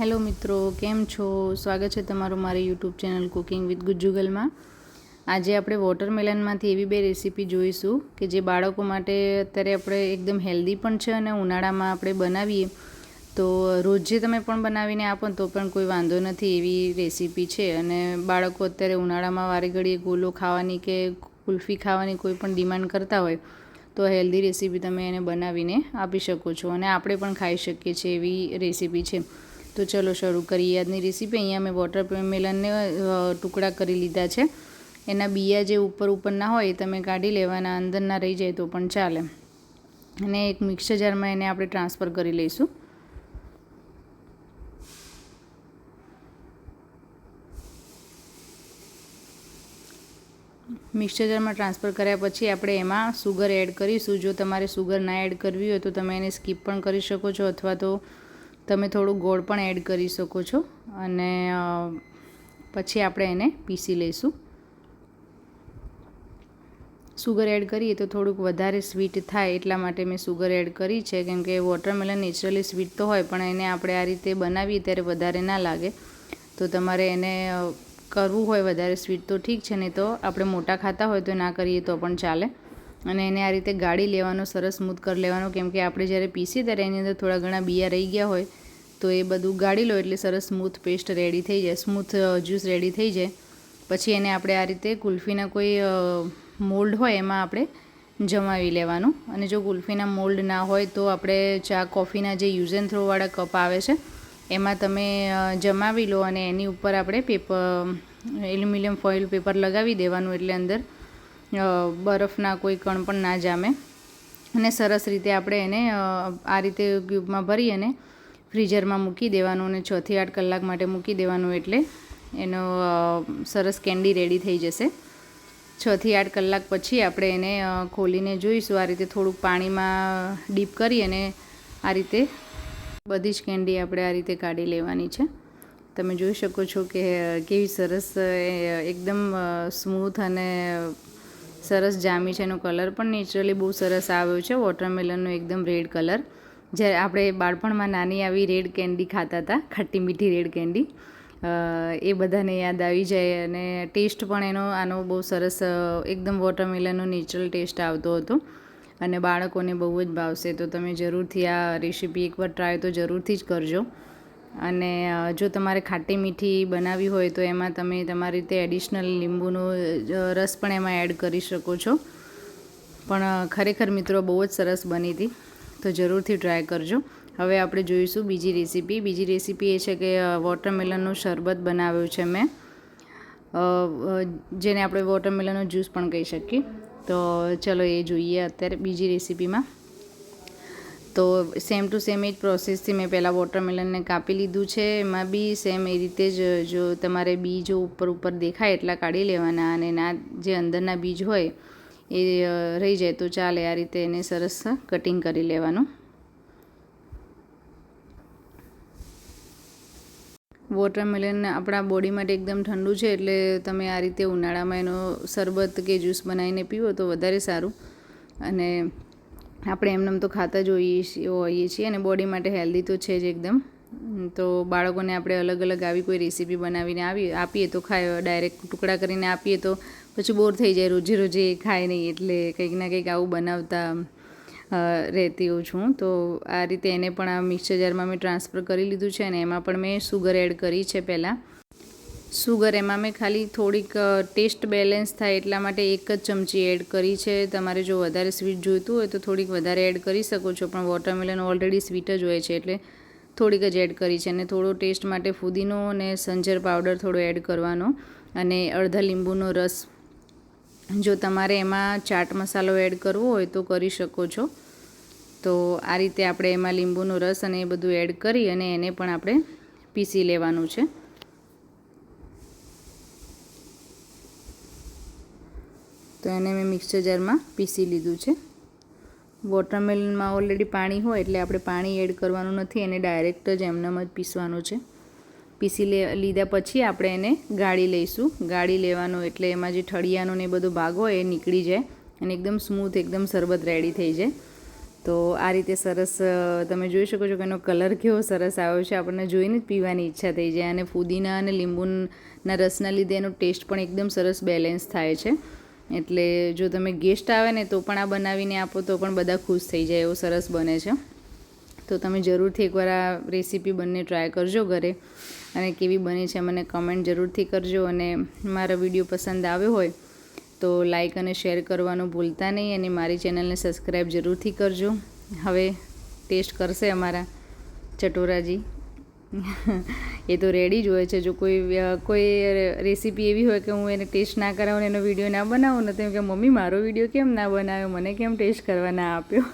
Hello મિત્રો, કેમ છો? સ્વાગત છે તમારું મારી યુટ્યુબ ચેનલ કુકિંગ વિથ ગુજુગલમાં આજે આપણે વોટરમેલનમાંથી એવી બે રેસીપી જોઈશું કે જે બાળકો માટે અત્યારે આપણે એકદમ હેલ્ધી પણ છે અને ઉનાળામાં આપણે બનાવીએ. તો રોજે તમે પણ બનાવીને આપો તો પણ કોઈ વાંધો નથી એવી રેસીપી છે. અને બાળકો અત્યારે ઉનાળામાં વારે ઘડીએ ગોલો ખાવાની કે કુલ્ફી ખાવાની કોઈ પણ ડિમાન્ડ કરતા હોય, તો હેલ્ધી રેસીપી તમે એને બનાવીને આપી શકો છો અને આપણે પણ ખાઈ શકીએ છીએ એવી રેસીપી છે. તો ચલો શરૂ કરીએ. આજની રેસીપી અહીંયા મેં વોટર મેલનને ટુકડા કરી લીધા છે. એના બિયા જે ઉપર ઉપરના હોય એ તમે કાઢી લેવાના, અંદરના રહી જાય તો પણ ચાલે. અને એક મિક્સર જારમાં એને આપણે ટ્રાન્સફર કરી લઈશું. મિક્સર જારમાં ટ્રાન્સફર કર્યા પછી આપણે એમાં સુગર એડ કરીશું. જો તમારે સુગર ના એડ કરવી હોય તો તમે એને સ્કીપ પણ કરી શકો છો અથવા તો તમે થોડું ગોળ પણ એડ કરી શકો છો અને પછી આપણે એને પીસી લઈશું. સુગર એડ કરીએ તો થોડુંક વધારે સ્વીટ થાય એટલા માટે મેં સુગર એડ કરી છે. કેમ કે વોટરમેલન નેચરલી સ્વીટ તો હોય, પણ એને આપણે આ રીતે બનાવીએ ત્યારે વધારે ના લાગે. તો તમારે એને કરવું હોય વધારે સ્વીટ તો ઠીક છે, નહીં તો આપણે મોટા ખાતા હોય તો ના કરીએ તો પણ ચાલે. અને એને આ રીતે ગાળી લેવાનો, સરસ સ્મૂથ કરી લેવાનો. કેમ કે આપણે જ્યારે પીસીએ ત્યારે એની અંદર થોડા ઘણા બિયા રહી ગયા હોય તો એ બધું ગાળી લો એટલે સરસ સ્મૂથ પેસ્ટ રેડી થઈ જાય, સ્મૂથ જ્યુસ રેડી થઈ જાય. પછી એને આપણે આ રીતે કુલ્ફીના કોઈ મોલ્ડ હોય એમાં આપણે જમાવી લેવાનું. અને જો કુલ્ફીના મોલ્ડ ના હોય તો આપણે ચા કોફીના જે યુઝ એન્ડ થ્રોવાળા કપ આવે છે, એમાં તમે જમાવી લો અને એની ઉપર આપણે પેપર, એલ્યુમિનિયમ ફોઇલ પેપર લગાવી દેવાનું એટલે અંદર બરફના કોઈ કણ પણ ના જામે. અને સરસ રીતે આપણે એને આ રીતે ક્યુબમાં ભરી અને ફ્રીઝરમાં મૂકી દેવાનું અને છથી આઠ કલાક માટે મૂકી દેવાનું એટલે એનો સરસ કેન્ડી રેડી થઈ જશે. છથી આઠ કલાક પછી આપણે એને ખોલીને જોઈશું. આ રીતે થોડુંક પાણીમાં ડીપ કરી અને આ રીતે બધી જ કેન્ડી આપણે આ રીતે કાઢી લેવાની છે. તમે જોઈ શકો છો કે કેવી સરસ એકદમ સ્મૂથ અને સરસ જામી છે. એનો કલર પણ નેચરલી બહુ સરસ આવ્યો છે. વોટરમેલનનો એકદમ રેડ કલર. જ્યારે આપણે બાળપણમાં નાની આવી રેડ કેન્ડી ખાતા હતા, ખટ્ટી મીઠી રેડ કેન્ડી એ બધાને યાદ આવી જાય અને ટેસ્ટ પણ એનો, આનો બહુ સરસ એકદમ વોટરમેલનનો નેચરલ ટેસ્ટ આવતો હતો. અને બાળકોને બહુ જ ભાવશે, તો તમે જરૂરથી આ રેસીપી એકવાર ટ્રાય તો જરૂરથી જ કરજો. અને જો તમારે ખાટી મીઠી બનાવવી હોય તો એમાં તમે તમારી રીતે એડિશનલ લીંબુનો રસ પણ એમાં એડ કરી શકો છો. પણ ખરેખર મિત્રો બહુ જ સરસ બની હતી. તો જરૂરથી ટ્રાય કરજો. હવે આપણે જોઈશું બીજી રેસીપી બીજી રેસીપી એ છે કે વોટરમેલનનું શરબત બનાવ્યું છે મેં. જેને આપણે વોટરમેલનનો જ્યુસ પણ કહી શકીએ. તો ચલો એ જોઈએ અત્યારે બીજી રેસીપીમાં તો સેમ ટુ સેમ એ જ પ્રોસેસથી મેં પહેલાં વોટરમેલનને કાપી લીધું છે. એમાં બી સેમ એ રીતે જ, જો તમારે બીજ ઉપર ઉપર દેખાય એટલા કાઢી લેવાના અને ના, જે અંદરના બીજ હોય એ રહી જાય તો ચાલે આ રીતે એને સરસ કટિંગ કરી લેવાનું. વોટરમેલન આપણા બોડી માટે એકદમ ઠંડુ છે એટલે તમે આ રીતે ઉનાળામાં એનો શરબત કે જ્યુસ બનાવીને પીવો તો વધારે સારું. અને આપણે એમને તો ખાતા જ હોઈએ હોઈએ છીએ અને બોડી માટે હેલ્ધી તો છે જ એકદમ. તો બાળકોને આપણે અલગ અલગ આવી કોઈ રેસીપી બનાવીને આવી, આપીએ તો ખાય ડાયરેક્ટ ટુકડા કરીને આપીએ તો પછી બોર થઈ જાય, રોજે રોજે ખાય નહીં, એટલે કંઈક ના કંઈક આવું બનાવતા રહેતી હોઉં છું તો આ રીતે એને પણ આ મિક્સર જારમાં મેં ટ્રાન્સફર કરી લીધું છે અને એમાં પણ મેં સુગર એડ કરી છે પહેલાં. સુગર એમાં મેં ખાલી થોડીક ટેસ્ટ બેલેન્સ થાય એટલા માટે એક જ ચમચી એડ કરી છે. તમારે જો વધારે સ્વીટ જોઈતું હોય તો થોડીક વધારે એડ કરી શકો છો, પણ વોટરમેલન ઓલરેડી સ્વીટ જ હોય છે, એટલે થોડીક જ એડ કરી છે અને થોડો ટેસ્ટ માટે ફુદીનો અને સંજર પાવડર થોડો એડ કરવાનો અને અડધા લીંબુનો રસ. જો તમારે એમાં ચાટ મસાલો એડ કરવો હોય તો કરી શકો છો. તો આ રીતે આપણે એમાં લીંબુનો રસ અને એ બધું એડ કરી અને એને પણ આપણે પીસી લેવાનું છે. તો એને મેં મિક્સર જારમાં પીસી લીધું છે. વોટરમેલનમાં ઓલરેડી પાણી હોય એટલે આપણે પાણી એડ કરવાનું નથી, એને ડાયરેક્ટ જ એમનેમ જ પીસવાનું છે. પીસી લે, લીધા પછી આપણે એને ગાળી લઈશું. ગાળી લેવાનું એટલે એમાં જે ઠળિયાનો ને એ બધો ભાગ હોય એ નીકળી જાય અને એકદમ સ્મૂથ એકદમ શરબત રેડી થઈ જાય. તો આ રીતે સરસ તમે જોઈ શકો છો કે એનો કલર કેવો સરસ આવ્યો છે. આપણને જોઈને જ પીવાની ઈચ્છા થઈ જાય. અને ફુદીના અને લીંબુના રસના લીધે એનો ટેસ્ટ પણ એકદમ સરસ બેલેન્સ થાય છે. એટલે જો તમે ગેસ્ટ આવે ને તો પણ આ બનાવીને આપો તો પણ બધા ખુશ થઈ જાય એવો સરસ બને છે. તો તમે જરૂરથી એકવાર આ રેસીપી બંને ટ્રાય કરજો ઘરે. અને કેવી બની છે મને કમેન્ટ જરૂરથી કરજો અને મારો વીડિયો પસંદ આવ્યો હોય તો લાઈક અને શેર કરવાનું ભૂલતા નહીં અને મારી ચેનલને સબસ્ક્રાઈબ જરૂરથી કરજો. હવે ટેસ્ટ કરશે અમારા ચટોરાજી. એ તો રેડી જ હોય છે. જો કોઈ કોઈ રેસીપી એવી હોય કે હું એને ટેસ્ટ ના કરાવું એનો વીડિયો ના બનાવું ને તો એમ કે, મમ્મી, મારો વીડિયો કેમ ના બનાવ્યો? મને કેમ ટેસ્ટ કરવા ના આપ્યો?